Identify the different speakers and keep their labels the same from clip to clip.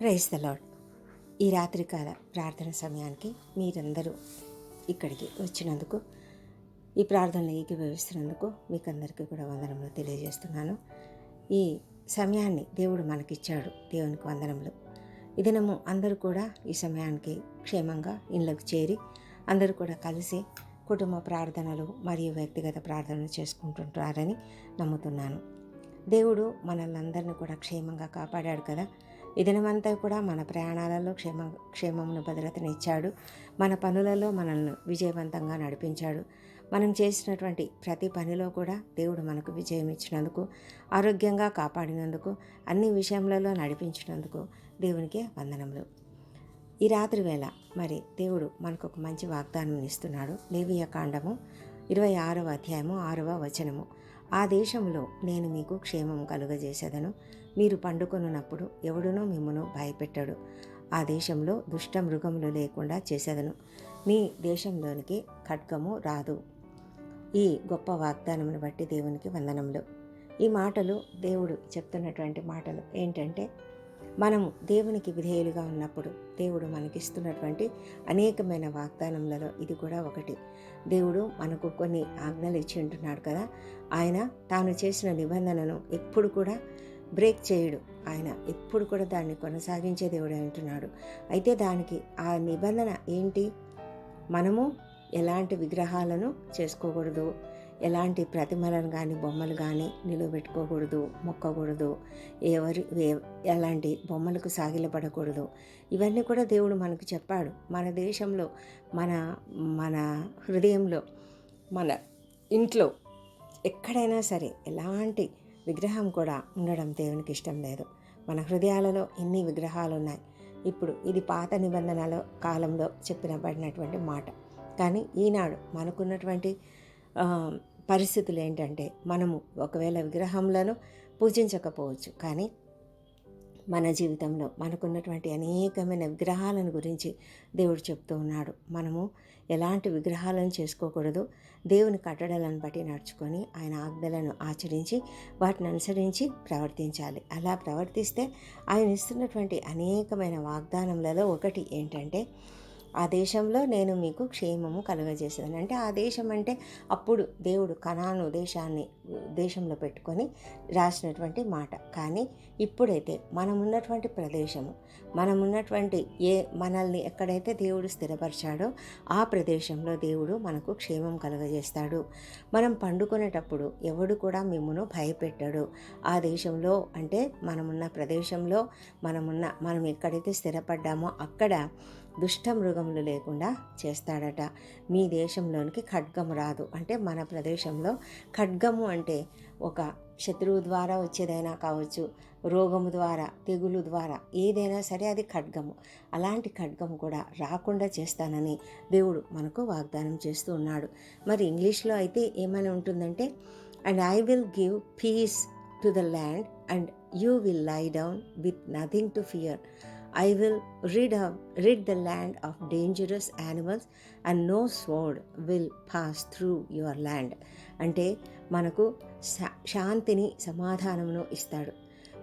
Speaker 1: Praise the lord ఈ రాత్రికాల ప్రార్థన సమయానికి మీరందరూ ఇక్కడికి వచ్చినందుకు ఈ ప్రార్థనలు ఏకీభవిస్తున్నందుకు మీకు అందరికీ కూడా వందనములు తెలియజేస్తున్నాను. ఈ సమయాన్ని దేవుడు మనకిచ్చాడు దేవునికి వందనములు. ఈ దినము అందరూ కూడా ఈ సమయానికి క్షేమంగా ఇళ్ళకు చేరి అందరూ కూడా కలిసి కుటుంబ ప్రార్థనలు మరియు వ్యక్తిగత ప్రార్థనలు చేసుకుంటుంటారని నమ్ముతున్నాను. దేవుడు మనల్ని అందరినీ కూడా క్షేమంగా కాపాడాడు కదా. ఈ దినమంతా కూడా మన ప్రయాణాలలో క్షేమ క్షేమమును భద్రతనిచ్చాడు. మన పనులలో మనల్ని విజయవంతంగా నడిపించాడు. మనం చేసినటువంటి ప్రతి పనిలో కూడా దేవుడు మనకు విజయం ఇచ్చినందుకు ఆరోగ్యంగా కాపాడినందుకు అన్ని విషయములలో నడిపించినందుకు దేవునికి వందనములు. ఈ రాత్రి వేళ మరి దేవుడు మనకు ఒక మంచి వాగ్దానం ఇస్తున్నాడు. లేవియ కాండము ఇరవై ఆరవ అధ్యాయము ఆరవ వచనము. ఆ దేశంలో నేను మీకు క్షేమం కలుగజేసేదను. మీరు పండుకొనున్నప్పుడు ఎవడునో మిమ్మను భయపెట్టాడు. ఆ దేశంలో దుష్ట మృగములు లేకుండా చేసేదను. మీ దేశంలోనికి ఖడ్గము రాదు. ఈ గొప్ప వాగ్దానమును బట్టి దేవునికి వందనములు. ఈ మాటలు దేవుడు చెప్తున్నటువంటి మాటలు ఏంటంటే మనము దేవునికి విధేయులుగా ఉన్నప్పుడు దేవుడు మనకిస్తున్నటువంటి అనేకమైన వాగ్దానములలో ఇది కూడా ఒకటి. దేవుడు మనకు కొన్ని ఆజ్ఞలు ఇచ్చి ఉంటున్నాడు కదా. ఆయన తాను చేసిన నిబంధనను ఎప్పుడు కూడా బ్రేక్ చేయడు. ఆయన ఎప్పుడు కూడా దాన్ని కొనసాగించే దేవుడు అంటున్నాడు అయితే దానికి ఆ నిబంధన ఏంటి? మనము ఎలాంటి విగ్రహాలను చేసుకోకూడదు. ఎలాంటి ప్రతిమలను కానీ బొమ్మలు కానీ నిలబెట్టుకోకూడదు మొక్కకూడదు. ఎవరి ఎలాంటి బొమ్మలకు సాగిలపడకూడదు. ఇవన్నీ కూడా దేవుడు మనకు చెప్పాడు. మన దేశంలో మన మన హృదయంలో మన ఇంట్లో ఎక్కడైనా సరే ఎలాంటి విగ్రహం కూడా ఉండడం దేవునికి ఇష్టం లేదు. మన హృదయాలలో ఎన్ని విగ్రహాలు ఉన్నాయి ఇప్పుడు ఇది పాత నిబంధనల కాలంలో చెప్పినబడినటువంటి మాట. కానీ ఈనాడు మనకున్నటువంటి పరిస్థితులు ఏంటంటే మనము ఒకవేళ విగ్రహములను పూజించకపోవచ్చు. కానీ మన జీవితంలో మనకున్నటువంటి అనేకమైన విగ్రహాలను గురించి దేవుడు చెప్తూ ఉన్నాడు. మనము ఎలాంటి విగ్రహాలను చేసుకోకూడదు. దేవుని కట్టడలను బట్టి నడుచుకొని ఆయన ఆజ్ఞలను ఆచరించి వాటిని అనుసరించి ప్రవర్తించాలి. అలా ప్రవర్తిస్తే ఆయన ఇస్తున్నటువంటి అనేకమైన వాగ్దానములలో ఒకటి ఏంటంటే ఆ దేశంలో నేను మీకు క్షేమము కలుగజేసేదని అంటే ఆ దేశం అంటే అప్పుడు దేవుడు కణాను దేశాన్ని దేశంలో పెట్టుకొని రాసినటువంటి మాట. కానీ ఇప్పుడైతే మనం ఉన్నటువంటి ప్రదేశము మనం ఉన్నటువంటి ఏ మనల్ని ఎక్కడైతే దేవుడు స్థిరపరిచాడో ఆ ప్రదేశంలో దేవుడు మనకు క్షేమం కలుగజేస్తాడు. మనం పండుకునేటప్పుడు ఎవడు కూడా మిమ్మను భయపెట్టాడు. ఆ దేశంలో అంటే మనమున్న ప్రదేశంలో మనమున్న మనం ఎక్కడైతే స్థిరపడ్డామో అక్కడ దుష్ట మృగములు లేకుండా చేస్తాడట. మీ దేశంలోనికి ఖడ్గము రాదు. అంటే మన ప్రదేశంలో ఖడ్గము అంటే ఒక శత్రువు ద్వారా వచ్చేదైనా కావచ్చు రోగము ద్వారా తెగులు ద్వారా ఏదైనా సరే అది ఖడ్గము. అలాంటి ఖడ్గము కూడా రాకుండా చేస్తానని దేవుడు మనకు వాగ్దానం చేస్తూ ఉన్నాడు. మరి ఇంగ్లీష్లో అయితే ఏమైనా ఉంటుందంటే and I will give peace to the land and you will lie down with nothing to fear I will rid rid the land of dangerous animals and no sword will pass through your land అంటే మనకు శాంతిని సమాధానమును ఇస్తాడు.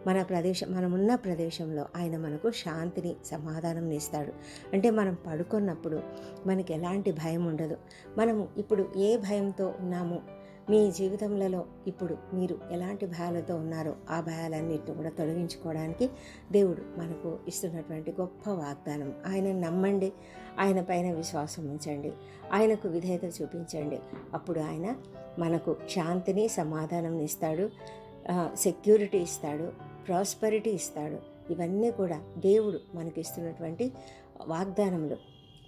Speaker 1: మన ప్రదేశం మనమున్న ప్రదేశంలో ఆయన మనకు శాంతిని సమాధానం ఇస్తాడు. అంటే మనం పడుకున్నప్పుడు మనకి ఎలాంటి భయం ఉండదు. మనము ఇప్పుడు ఏ భయంతో ఉన్నాము మీ జీవితంలో ఇప్పుడు మీరు ఎలాంటి భయాలతో ఉన్నారో ఆ భయాలన్నింటిని కూడా తొలగించుకోవడానికి దేవుడు మనకు ఇస్తున్నటువంటి గొప్ప వాగ్దానం. ఆయన నమ్మండి ఆయన పైన విశ్వాసం ఉంచండి ఆయనకు విధేయత చూపించండి. అప్పుడు ఆయన మనకు శాంతిని సమాధానం ఇస్తాడు సెక్యూరిటీ ఇస్తాడు ప్రాస్పరిటీ ఇస్తాడు. ఇవన్నీ కూడా దేవుడు మనకి ఇస్తున్నటువంటి వాగ్దానములు.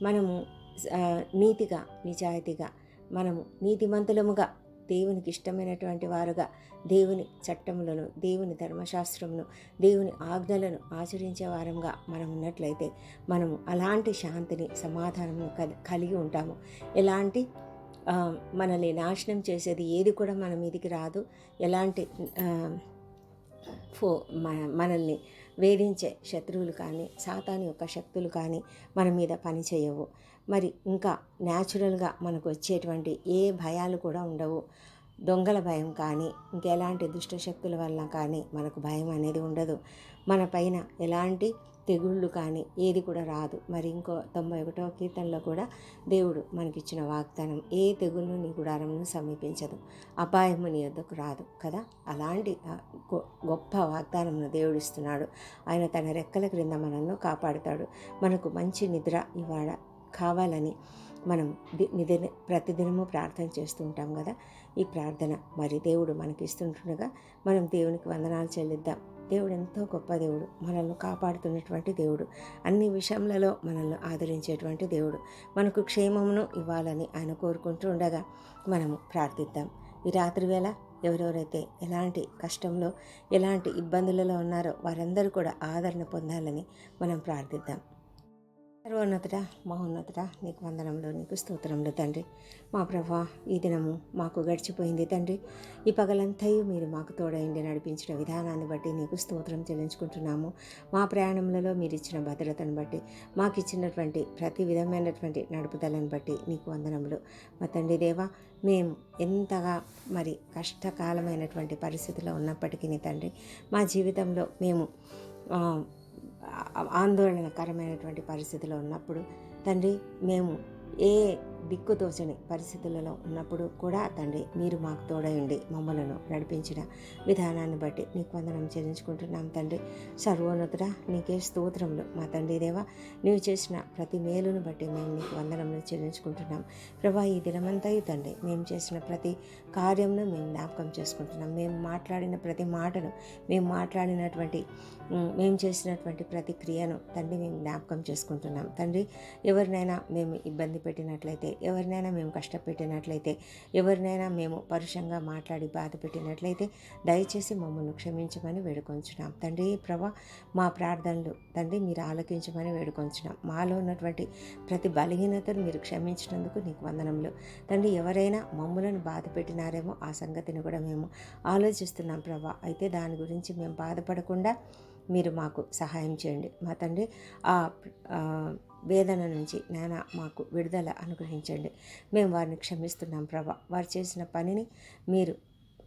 Speaker 1: మనము నీతిగా నిజాయితీగా మనము నీతిమంతులముగా దేవునికి ఇష్టమైనటువంటి వారుగా దేవుని చట్టములను దేవుని ధర్మశాస్త్రమును దేవుని ఆజ్ఞలను ఆచరించే వారంగా మనం ఉన్నట్లయితే మనము అలాంటి శాంతిని సమాధానము కలిగి ఉంటాము. ఎలాంటి మనల్ని నాశనం చేసేది ఏది కూడా మన మీదికి రాదు. ఎలాంటి ఫో మనల్ని వేధించే శత్రువులు కానీ సాతాని యొక్క శక్తులు కానీ మన మీద పని చేయవు. మరి ఇంకా న్యాచురల్గా మనకు వచ్చేటువంటి ఏ భయాలు కూడా ఉండవు. దొంగల భయం కానీ ఇంకెలాంటి దుష్టశక్తుల వల్ల కానీ మనకు భయం అనేది ఉండదు. మన పైన ఎలాంటి తెగుళ్ళు కానీ ఏది కూడా రాదు. మరి ఇంకో తొంభై ఒకటో కీర్తనలో కూడా దేవుడు మనకిచ్చిన వాగ్దానం ఏ తెగుళ్ళు నీ గుడారంను సమీపించదు అపాయము నీ వద్దకు రాదు కదా? అలాంటి గొ- గొప్ప వాగ్దానమును దేవుడిస్తున్నాడు ఆయన తన రెక్కల క్రింద మనల్ని కాపాడుతాడు. మనకు మంచి నిద్ర ఇవాళ కావాలని మనం నిదిన ప్రతిదినము ప్రార్థన చేస్తూ ఉంటాం కదా? ఈ ప్రార్థన మరి దేవుడు మనకి ఇస్తుంటుండగా మనం దేవునికి వందనాలు చెల్లిద్దాం. దేవుడు ఎంతో గొప్ప దేవుడు. మనల్ని కాపాడుతున్నటువంటి దేవుడు. అన్ని విషయములలో మనల్ని ఆదరించేటువంటి దేవుడు. మనకు క్షేమమును ఇవ్వాలని ఆయన కోరుకుంటూ ఉండగా మనము ప్రార్థిద్దాం. ఈ రాత్రి వేళ ఎవరెవరైతే ఎలాంటి కష్టంలో ఎలాంటి ఇబ్బందులలో ఉన్నారో వారందరూ కూడా ఆదరణ పొందాలని మనం ప్రార్థిద్దాం. సర్వోన్నతుడ మహోన్నతుడ నీకు వందనంలో నీకు స్తోత్రంలో తండ్రి. మా ప్రభా ఈ దినము మాకు గడిచిపోయింది తండ్రి. ఈ పగలంతయు మీరు మాకు తోడైండి నడిపించిన విధానాన్ని బట్టి నీకు స్తోత్రం చెల్లించుకుంటున్నాము. మా ప్రయాణములలో మీరు ఇచ్చిన భద్రతను బట్టి మాకు ఇచ్చినటువంటి ప్రతి విధమైనటువంటి నడుపుదలను బట్టి నీకు వందనములు. మా తండ్రి దేవా మేము ఎంతగా మరి కష్టకాలమైనటువంటి పరిస్థితిలో ఉన్నప్పటికీ తండ్రి మా జీవితంలో మేము ఆందోళనకరమైనటువంటి పరిస్థితిలో ఉన్నప్పుడు తండ్రి మేము ఏ దిక్కుతోచని పరిస్థితులలో ఉన్నప్పుడు కూడా తండ్రి మీరు మాకు తోడయండి మమ్మలను నడిపించిన విధానాన్ని బట్టి నీకు వందనం చెల్లించుకుంటున్నాం తండ్రి. సర్వోన్నతుడ నీకే స్తోత్రములు. మా తండ్రి దేవా నీవు చేసిన ప్రతి మేలును బట్టి మేము నీకు వందనములు చెల్లించుకుంటున్నాం. ప్రభా ఈ దినమంతా తండ్రి మేము చేసిన ప్రతి కార్యంను మేము జ్ఞాపకం చేసుకుంటున్నాం. మేము మాట్లాడిన ప్రతి మాటను మేము మాట్లాడినటువంటి మేము చేసినటువంటి ప్రతి క్రియను తండ్రి మేము జ్ఞాపకం చేసుకుంటున్నాం. తండ్రి ఎవరినైనా మేము ఇబ్బంది పెట్టినట్లయితే ఎవరినైనా మేము కష్టపెట్టినట్లయితే ఎవరినైనా మేము పరుషంగా మాట్లాడి బాధ పెట్టినట్లయితే దయచేసి మమ్మల్ని క్షమించమని వేడుకొంచున్నాం. తండ్రి ప్రభా మా ప్రార్థనలు తండ్రి మీరు ఆలోకించమని వేడుకొంచున్నాం. మాలో ఉన్నటువంటి ప్రతి బలహీనతను మీరు క్షమించినందుకు నీకు వందనములు. తండ్రి ఎవరైనా మమ్మలను బాధ పెట్టినారేమో ఆ సంగతిని కూడా మేము ఆలోచిస్తున్నాం ప్రభా. అయితే దాని గురించి మేము బాధపడకుండా మీరు మాకు సహాయం చేయండి. మా తండ్రి ఆ, వేదన నుంచి నానా మాకు విడుదల అనుగ్రహించండి. మేము వారిని క్షమిస్తున్నాం ప్రభా. వారు చేసిన పనిని మీరు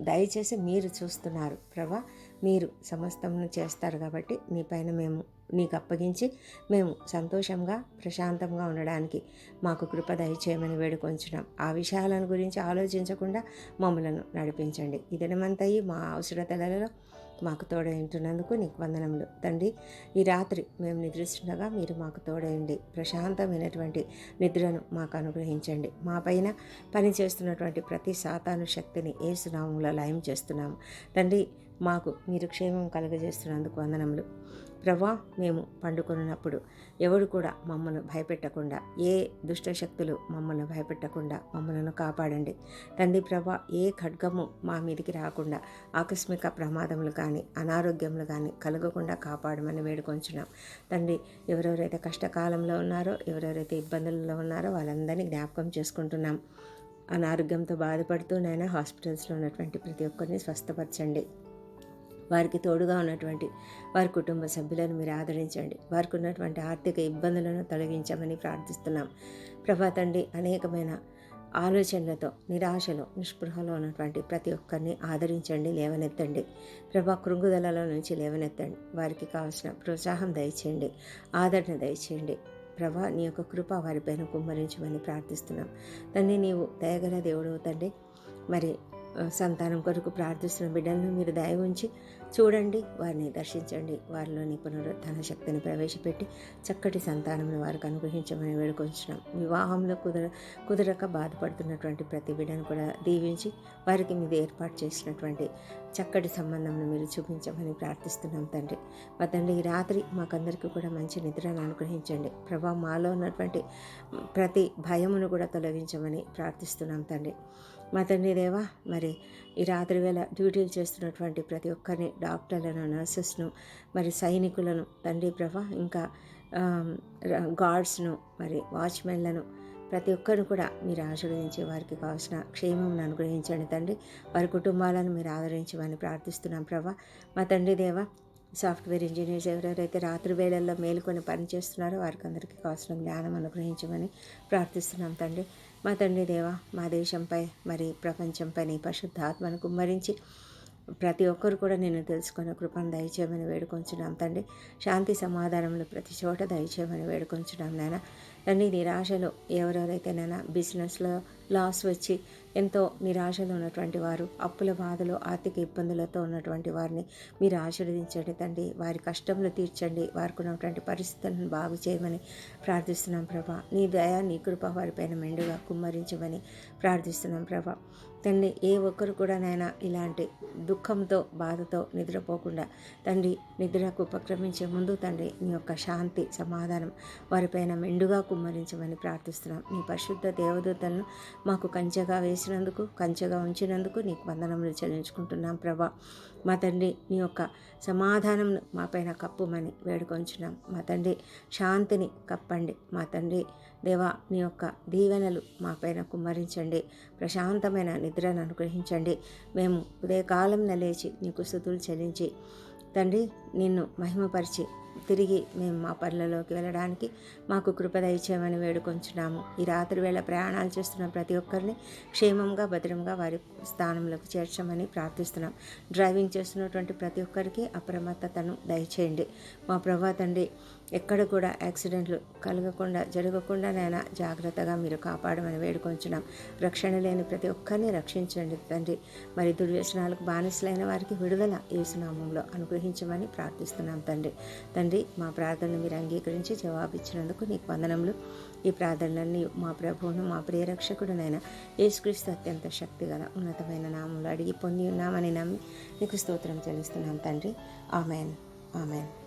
Speaker 1: దయచేసి మీరు చూస్తున్నారు ప్రభా. మీరు సమస్తమును చేస్తారు కాబట్టి నీ పైన మేము నీకు అప్పగించి మేము సంతోషంగా ప్రశాంతంగా ఉండడానికి మాకు కృప దయచేయమని వేడుకొంచున్నాం. ఆ విషయాలను గురించి ఆలోచించకుండా మమ్మలను నడిపించండి. ఈ మా అవసరతలలో మాకు తోడైంటున్నందుకు నీకు వందనములు. తండ్రి ఈ రాత్రి మేము నిద్రిస్తుండగా మీరు మాకు తోడైండి ప్రశాంతమైనటువంటి నిద్రను మాకు అనుగ్రహించండి. మా పైన పని చేస్తున్నటువంటి ప్రతి సాతాను శక్తిని ఏ లయం చేస్తున్నాము. తండ్రి మాకు మీరు క్షేమం కలుగజేస్తున్నందుకు వందనములు. ప్రభా మేము పండుకొనున్నప్పుడు ఎవడు కూడా మమ్మల్ని భయపెట్టకుండా ఏ దుష్ట శక్తులు మమ్మల్ని భయపెట్టకుండా మమ్మల్ని కాపాడండి. తండ్రి ప్రభా ఏ ఖడ్గము మా మీదికి రాకుండా ఆకస్మిక ప్రమాదములు కానీ అనారోగ్యములు కానీ కలగకుండా కాపాడమని వేడుకొంచున్నాం. తండ్రి ఎవరెవరైతే కష్టకాలంలో ఉన్నారో ఎవరెవరైతే ఇబ్బందులలో ఉన్నారో వాళ్ళందరినీ జ్ఞాపకం చేసుకుంటున్నాం. అనారోగ్యంతో బాధపడుతూ నైనా హాస్పిటల్స్లో ఉన్నటువంటి ప్రతి ఒక్కరిని స్వస్థపరచండి. వారికి తోడుగా ఉన్నటువంటి వారి కుటుంబ సభ్యులను మీరు ఆదరించండి. వారికి ఉన్నటువంటి ఆర్థిక ఇబ్బందులను తొలగించమని ప్రార్థిస్తున్నాం. ప్రభా తండ్రి అనేకమైన ఆలోచనలతో నిరాశలో నిస్పృహలో ఉన్నటువంటి ప్రతి ఒక్కరిని ఆదరించండి లేవనెత్తండి. ప్రభా కృంగుదలలో నుంచి లేవనెత్తండి. వారికి కావాల్సిన ప్రోత్సాహం దయచేయండి ఆదరణ దయచేయండి. ప్రభా నీ యొక్క కృప వారిపైన కుమ్మరించమని ప్రార్థిస్తున్నాం. తండ్రి నీవు దయగల దేవుడు తండ్రి. మరి సంతానం కొరకు ప్రార్థిస్తున్న బిడ్డలను మీరు దయ ఉంచి చూడండి వారిని దర్శించండి వారిలోని పునరుద్ధరణ శక్తిని ప్రవేశపెట్టి చక్కటి సంతానంను వారికి అనుగ్రహించమని వేడుకొంచున్నాం. వివాహంలో కుదర కుదరక బాధపడుతున్నటువంటి ప్రతి బిడ్డను కూడా దీవించి వారికి మీరు ఏర్పాటు చేసినటువంటి చక్కటి సంబంధంను మీరు చూపించమని ప్రార్థిస్తున్నాం తండ్రి. మా తండ్రి ఈ రాత్రి మాకందరికీ కూడా మంచి నిద్రను అనుగ్రహించండి. ప్రభా మాలో ఉన్నటువంటి ప్రతి భయమును కూడా తొలగించమని ప్రార్థిస్తున్నాం తండ్రి. మా తండ్రి దేవా మరి ఈ రాత్రి వేళ డ్యూటీలు చేస్తున్నటువంటి ప్రతి ఒక్కరిని డాక్టర్లను నర్సెస్ను మరి సైనికులను తండ్రి ప్రభా ఇంకా గార్డ్స్ను మరి వాచ్మెన్లను ప్రతి ఒక్కరిని కూడా మీరు ఆశీర్వదించి వారికి కావాల్సిన క్షేమం అనుగ్రహించండి తండ్రి. వారి కుటుంబాలను మీరు ఆదరించమని ప్రార్థిస్తున్నాం ప్రభా. మా తండ్రి దేవా సాఫ్ట్వేర్ ఇంజనీర్స్ ఎవరెవరైతే రాత్రి వేళల్లో మేలుకొని పనిచేస్తున్నారో వారికి అందరికీ కావాల్సిన జ్ఞానం అనుగ్రహించమని ప్రార్థిస్తున్నాం తండ్రి. మా తండ్రి దేవ మా దేశంపై మరి ప్రపంచంపై నీ పరిశుద్ధాత్మను కుమ్మరించి ప్రతి ఒక్కరు కూడా నేను తెలుసుకున్న కృపను దయచేయమని వేడుకొంచున్నాం తండ్రి. శాంతి సమాధానములు ప్రతి చోట దయచేయమని వేడుకొంచున్నాం నాయన. తండ్రి నిరాశలు ఎవరెవరైతే నాయన బిజినెస్లో లాస్ వచ్చి ఎంతో నిరాశలో ఉన్నటువంటి వారు అప్పుల బాధలో ఆర్థిక ఇబ్బందులతో ఉన్నటువంటి వారిని మీరు ఆశీర్వదించండి తండ్రి. వారి కష్టంలో తీర్చండి. వారికి ఉన్నటువంటి పరిస్థితులను బాగు చేయమని ప్రార్థిస్తున్నాం ప్రభా. నీ దయా నీ కృప వారిపైన మెండుగా కుమ్మరించమని ప్రార్థిస్తున్నాం ప్రభా. తండ్రి ఏ ఒక్కరు కూడా నైనా ఇలాంటి దుఃఖంతో బాధతో నిద్రపోకుండా తండ్రి నిద్రకు ఉపక్రమించే ముందు తండ్రి నీ యొక్క శాంతి సమాధానం వారిపైన మెండుగా కుమ్మరించమని ప్రార్థిస్తున్నాం. నీ పరిశుద్ధ దేవదూతలను మాకు కంచెగా వేసినందుకు కంచెగా ఉంచినందుకు నీకు వందనములు చెల్లించుకుంటున్నాం ప్రభా. మా తండ్రి నీ యొక్క సమాధానం మా పైన కప్పుమని వేడుకొంచున్నాం. మా తండ్రి శాంతిని కప్పండి. మా తండ్రి దేవా నీ యొక్క దీవెనలు మాపైన కుమ్మరించండి. ప్రశాంతమైన నిద్రను అనుగ్రహించండి. మేము ఉదయకాలం లేచి నీకు స్థుతులు చెల్లించి తండ్రి నిన్ను మహిమపరిచి తిరిగి మేము మా పనులలోకి వెళ్ళడానికి మాకు కృప దయచేయమని వేడుకొంచున్నాము. ఈ రాత్రి వేళ ప్రయాణాలు చేస్తున్న ప్రతి ఒక్కరిని క్షేమంగా భద్రంగా వారి స్థానంలోకి చేర్చమని ప్రార్థిస్తున్నాం. డ్రైవింగ్ చేస్తున్నటువంటి ప్రతి ఒక్కరికి అప్రమత్తతను దయచేయండి. మా ప్రభా తండ్రి ఎక్కడ కూడా యాక్సిడెంట్లు కలగకుండా జరగకుండా నైనా జాగ్రత్తగా మీరు కాపాడమని వేడుకొంచున్నాం. రక్షణ లేని ప్రతి ఒక్కరిని రక్షించండి తండ్రి. మరి దుర్వ్యసనాలకు బానిసలైన వారికి విడుదల ఏసునామంలో అనుగ్రహించమని ప్రార్థిస్తున్నాం తండ్రి. తండ్రి తండ్రి మా ప్రార్థనలు మీరు అంగీకరించి జవాబిచ్చినందుకు నీకు వందనములు. ఈ ప్రార్థనలన్నీ మా ప్రభువును మా ప్రియరక్షకుడునైనా యేసుక్రీస్తు అత్యంత శక్తిగల ఉన్నతమైన నామంలో అడిగి పొంది ఉన్నామని నమ్మి నీకు స్తోత్రం చెల్లిస్తున్నాం తండ్రి. ఆమెన్. ఆమెన్.